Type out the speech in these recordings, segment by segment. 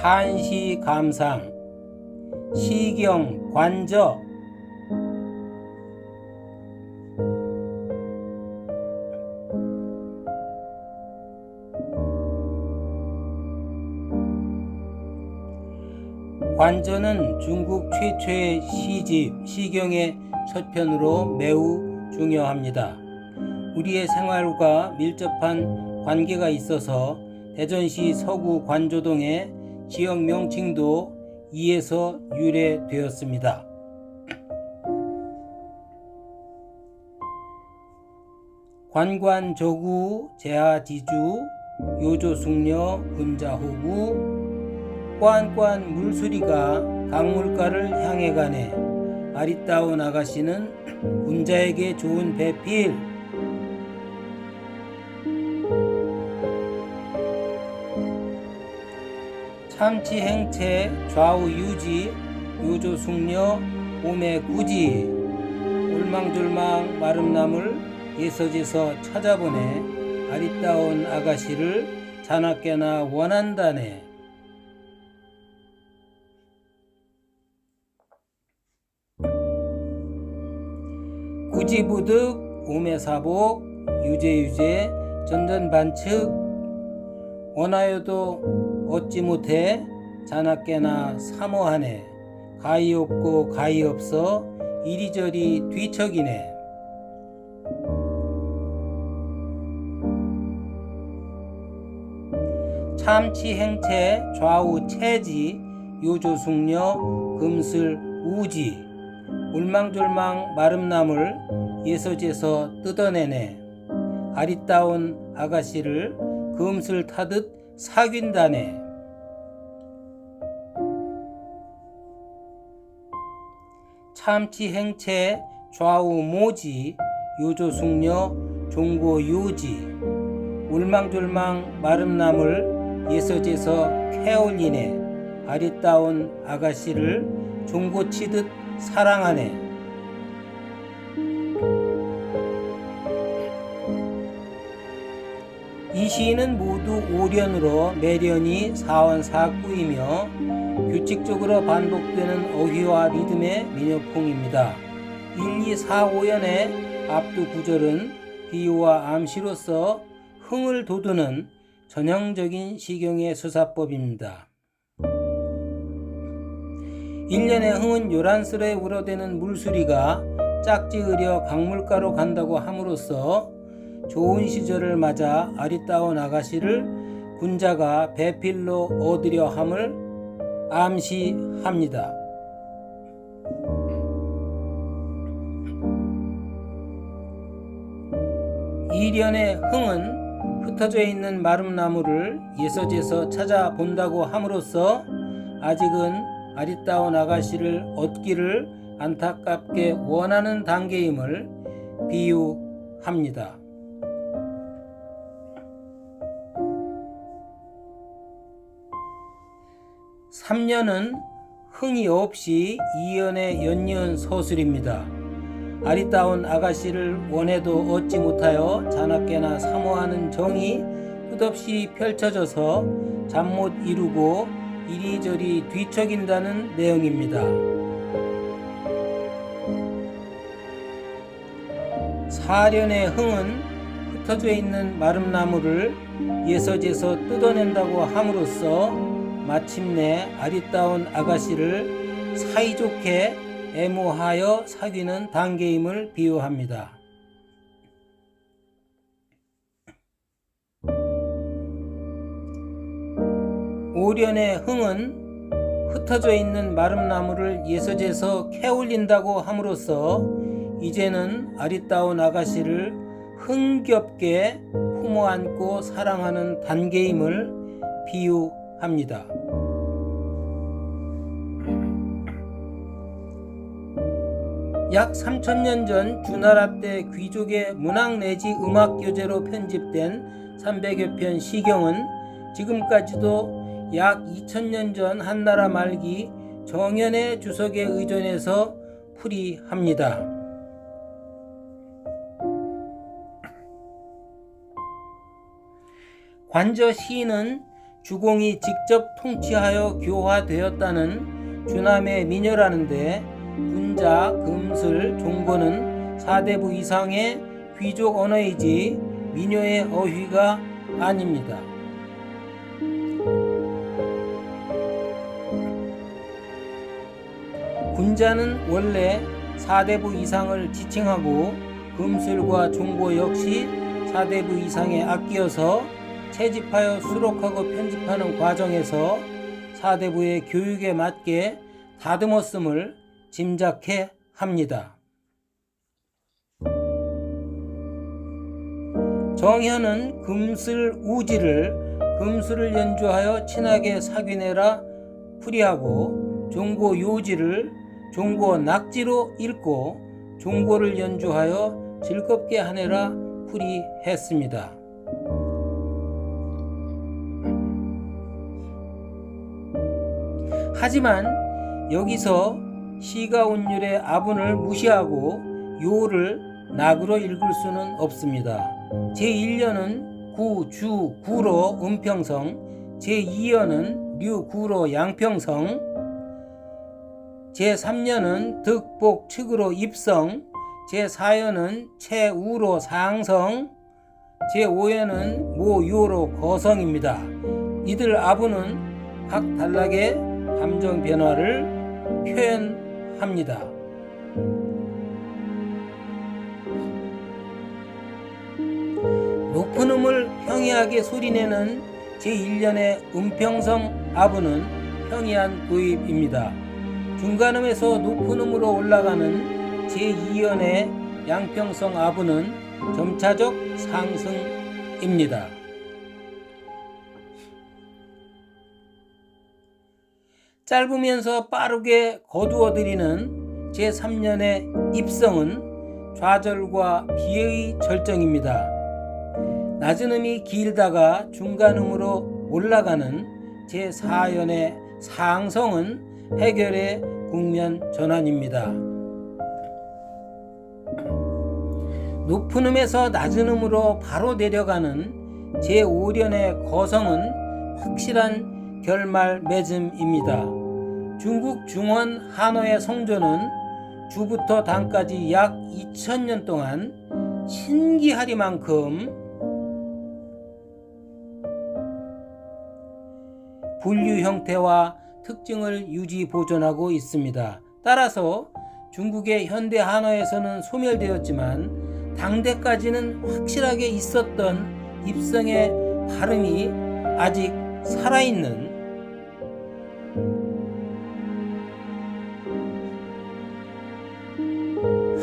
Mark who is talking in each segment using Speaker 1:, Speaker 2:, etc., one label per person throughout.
Speaker 1: 한시 감상 시경 관저 관저는 중국 최초의 시집 시경의 첫 편으로 매우 중요합니다. 우리의 생활과 밀접한 관계가 있어서 대전시 서구 관조동의 지역 명 칭도 이에서 유래되었습니다. 관관저구 제하지주 요조숙녀 군자호구 꽌꽌 물수리가 강물가를 향해 가네 아리따운 아가씨는 군자에게 좋은 배필 참치 행체 좌우 유지 요조 숙녀 봄의 구지. 울망졸망 마름나물 예서지서 찾아보네. 아리따운 아가씨를 자나깨나 원한다네. 구지부득 오매사복 유제유제 전전반측 원하여도 얻지 못해 자나깨나 사모하네. 가히 없고 가히 없어 이리저리 뒤척이네. 참치 행체 좌우 체지 요조숙녀 금슬 우지. 울망졸망 마름나물 예서지에서 뜯어내네. 아리따운 아가씨를 금슬 타듯 사귄다네. 참치 행체 좌우 모지 요조 숙녀 종고 요지. 울망졸망 마름나물 예서지에서 캐올리네. 아리따운 아가씨를 종고 치듯 사랑하네 이 시인은 모두 오련으로 매련이 사원사구이며 규칙적으로 반복되는 어휘와 리듬의 민요풍입니다. 1, 2, 4, 5연의 앞두 구절은 비유와 암시로서 흥을 돋우는 전형적인 시경의 수사법입니다. 1년의 흥은 요란스레 우러대는 물수리가 짝지으려 강물가로 간다고 함으로써 좋은 시절을 맞아 아리따운 아가씨를 군자가 배필로 얻으려 함을 암시합니다. 이련의 흥은 흩어져 있는 마름 나무를 예서지에서 찾아본다고 함으로써 아직은 아리따운 아가씨를 얻기를 안타깝게 원하는 단계임을 비유합니다. 3년은 흥이 없이 이연의 연년 서술입니다. 아리따운 아가씨를 원해도 얻지 못하여 자나깨나 사모하는 정이 끝없이 펼쳐져서 잠 못 이루고 이리저리 뒤척인다는 내용입니다. 사련의 흥은 흩어져 있는 마름나무를 예서지에서 뜯어낸다고 함으로써 마침내 아리따운 아가씨를 사이좋게 애모하여 사귀는 단계임을 비유합니다. 오련의 흥은 흩어져 있는 마름나무를 예서지에서 캐올린다고 함으로써 이제는 아리따운 아가씨를 흥겹게 품어 안고 사랑하는 단계임을 비유 합니다. 약 3천년 전 주나라 때 귀족의 문학 내지 음악 교재로 편집된 300여 편 시경은 지금까지도 약 2000년 전 한나라 말기 정연의 주석에 의존해서 풀이합니다. 관저 시인은 주공이 직접 통치하여 교화되었다는 주남의 미녀라는데 군자, 금슬, 종고는 사대부 이상의 귀족 언어이지 미녀의 어휘가 아닙니다. 군자는 원래 사대부 이상을 지칭하고 금슬과 종고 역시 사대부 이상에 아끼어서 채집하여 수록하고 편집하는 과정에서 사대부의 교육에 맞게 다듬었음을 짐작해 합니다. 정현은 금슬 우지를 금슬을 연주하여 친하게 사귀내라 풀이하고 종고 요지를 종고 낙지로 읽고 종고를 연주하여 즐겁게 하내라 풀이했습니다. 하지만 여기서 시가 운율의 아분을 무시하고 요를 낙으로 읽을 수는 없습니다. 제1년은 구, 주, 구로 음평성, 제2년은 류, 구로 양평성, 제3년은 득, 복, 측으로 입성, 제4년은 채 우로 상성, 제5년은 모, 요로 거성입니다. 이들 아부는 각 단락의 감정 변화를 표현합니다. 높은 음을 평이하게 소리내는 제1년의 음평성 아부는 평이한 도입입니다. 중간음에서 높은 음으로 올라가는 제2연의 양평성 아부는 점차적 상승입니다. 짧으면서 빠르게 거두어들이는 제3년의 입성은 좌절과 비의 절정입니다. 낮은 음이 길다가 중간 음으로 올라가는 제4연의 상성은 해결의 국면 전환입니다. 높은 음에서 낮은 음으로 바로 내려가는 제5연의 거성은 확실한 결말 맺음입니다. 중국 중원 한어의 성조는 주부터 단까지 약 2000년 동안 신기하리만큼 분류 형태와 특징을 유지 보존하고 있습니다. 따라서 중국의 현대 한어에서는 소멸되었지만 당대까지는 확실하게 있었던 입성의 발음이 아직 살아있는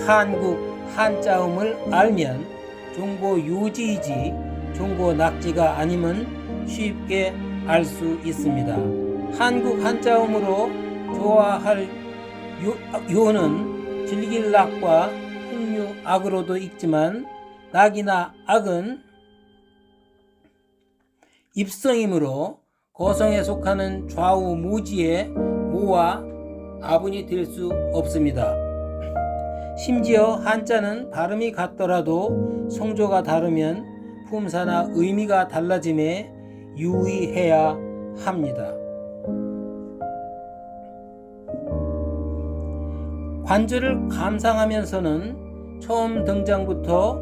Speaker 1: 한국 한자음을 알면 종고 요지이지 종고 낙지가 아니면 쉽게 알 수 있습니다. 한국 한자음으로 좋아할 요, 요는 즐길 낙과 풍류 악으로도 읽지만 낙이나 악은 입성이므로 거성에 속하는 좌우 모지의 모와 아분이 될 수 없습니다. 심지어 한자는 발음이 같더라도 성조가 다르면 품사나 의미가 달라짐에 유의해야 합니다. 관절을 감상하면서는 처음 등장부터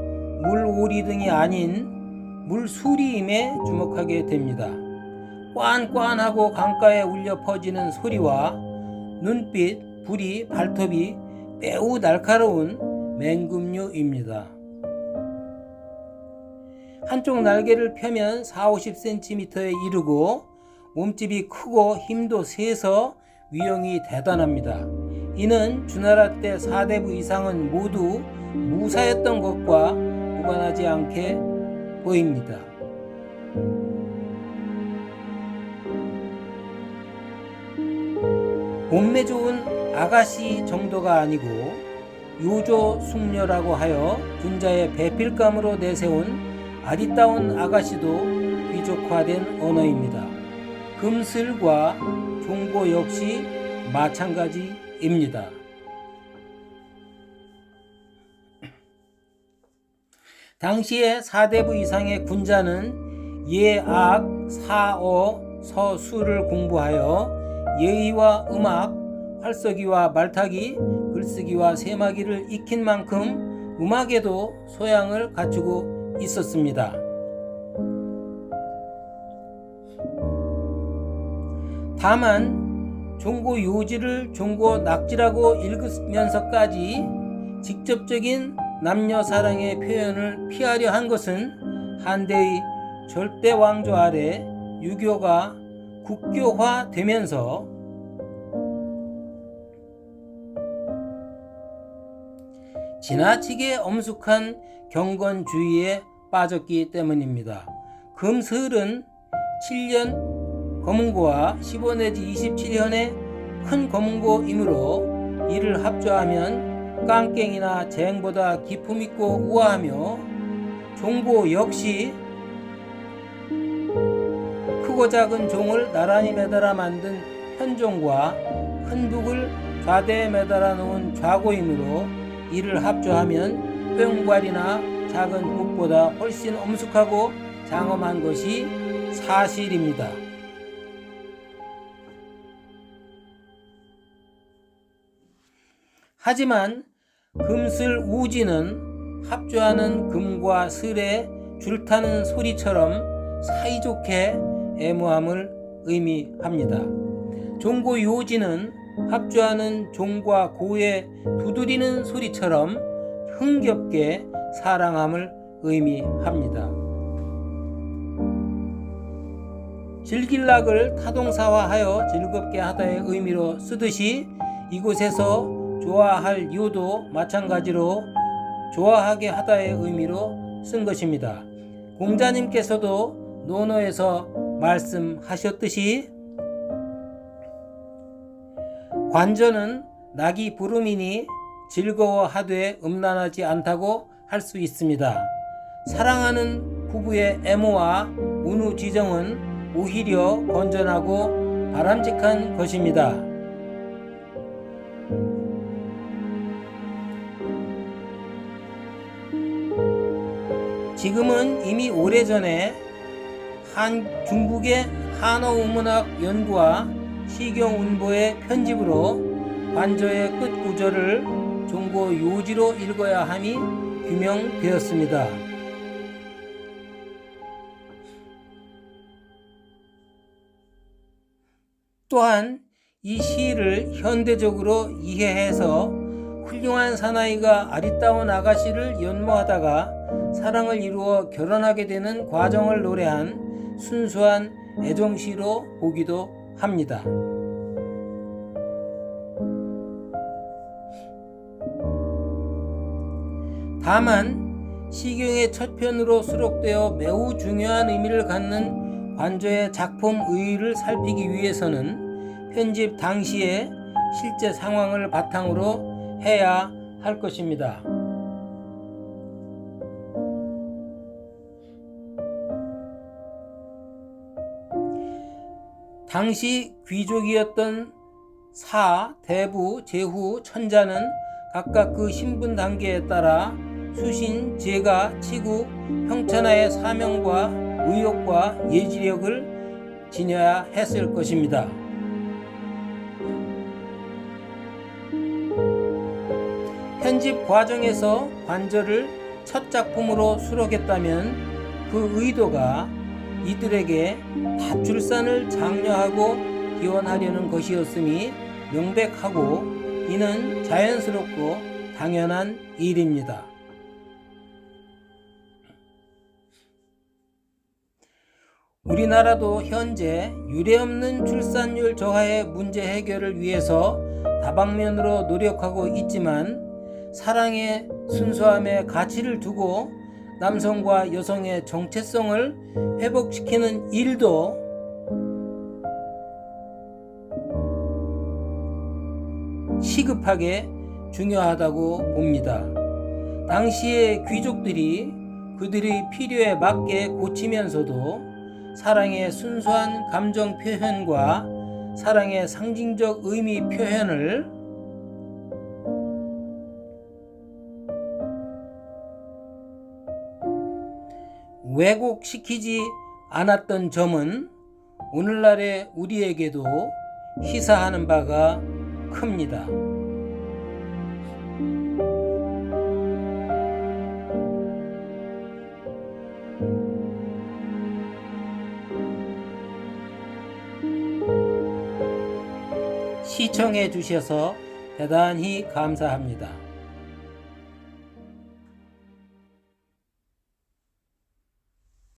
Speaker 1: 물오리 등이 아닌 물수리임에 주목하게 됩니다. 꽌꽌하고 강가에 울려 퍼지는 소리와 눈빛, 불이, 발톱이 매우 날카로운 맹금류입니다. 한쪽 날개를 펴면 4, 50cm에 이르고 몸집이 크고 힘도 세서 위용이 대단합니다. 이는 주나라 때 4대부 이상은 모두 무사였던 것과 무관하지 않게 보입니다. 몸매 좋은 아가씨 정도가 아니고 요조 숙녀라고 하여 군자의 배필감으로 내세운 아리따운 아가씨도 귀족화된 언어입니다. 금슬과 종고 역시 마찬가지입니다. 당시에 4대부 이상의 군자는 예악, 사어, 서술을 공부하여 예의와 음악, 활서기와 말타기, 글쓰기와 세마기를 익힌 만큼 음악에도 소양을 갖추고 있었습니다. 다만 종고 요지를 종고 낙지라고 읽으면서까지 직접적인 남녀 사랑의 표현을 피하려 한 것은 한대의 절대 왕조 아래 유교가 국교화되면서 지나치게 엄숙한 경건주의에 빠졌기 때문입니다. 금슬은 7년 검은고와 15 내지 27년의 큰 검은고이므로 이를 합조하면 깡깽이나 쟁보다 기품 있고 우아하며 종고 역시 크고 작은 종을 나란히 매달아 만든 현종과 큰 북을 좌대에 매달아 놓은 좌고이므로 이를 합조하면 뿅괄이나 작은 북보다 훨씬 엄숙하고 장엄한 것이 사실입니다. 하지만 금슬 우지는 합조하는 금과 슬의 줄타는 소리처럼 사이좋게 애모함을 의미합니다. 종고 요지는 합주하는 종과 고의 두드리는 소리처럼 흥겹게 사랑함을 의미합니다. 즐길락을 타동사화하여 즐겁게 하다의 의미로 쓰듯이 이곳에서 좋아할 이유도 마찬가지로 좋아하게 하다의 의미로 쓴 것입니다. 공자님께서도 논어에서 말씀하셨듯이 관전은 낙이 부름이니 즐거워하되 음란하지 않다고 할 수 있습니다. 사랑하는 부부의 애모와 운우지정은 오히려 건전하고 바람직한 것입니다. 지금은 이미 오래전에 한 중국의 한어우문학 연구와 시경운보의 편집으로 관저의 끝 구절을 종고 요지로 읽어야 함이 규명되었습니다. 또한 이 시를 현대적으로 이해해서 훌륭한 사나이가 아리따운 아가씨를 연모하다가 사랑을 이루어 결혼하게 되는 과정을 노래한 순수한 애정시로 보기도 합니다. 다만 시경의 첫 편으로 수록되어 매우 중요한 의미를 갖는 관저의 작품 의의를 살피기 위해서는 편집 당시의 실제 상황을 바탕으로 해야 할 것입니다. 당시 귀족이었던 사, 대부, 제후, 천자는 각각 그 신분 단계에 따라 수신, 제가, 치구, 형천하의 사명과 의욕과 예지력을 지녀야 했을 것입니다. 편집 과정에서 관절을 첫 작품으로 수록했다면 그 의도가 이들에게 다출산을 장려하고 기원하려는 것이었음이 명백하고 이는 자연스럽고 당연한 일입니다. 우리나라도 현재 유례없는 출산율 저하의 문제 해결을 위해서 다방면으로 노력하고 있지만 사랑의 순수함의 가치를 두고 남성과 여성의 정체성을 회복시키는 일도 시급하게 중요하다고 봅니다. 당시의 귀족들이 그들의 필요에 맞게 고치면서도 사랑의 순수한 감정 표현과 사랑의 상징적 의미 표현을 왜곡시키지 않았던 점은 오늘날의 우리에게도 시사하는 바가 큽니다. 시청해 주셔서 대단히 감사합니다.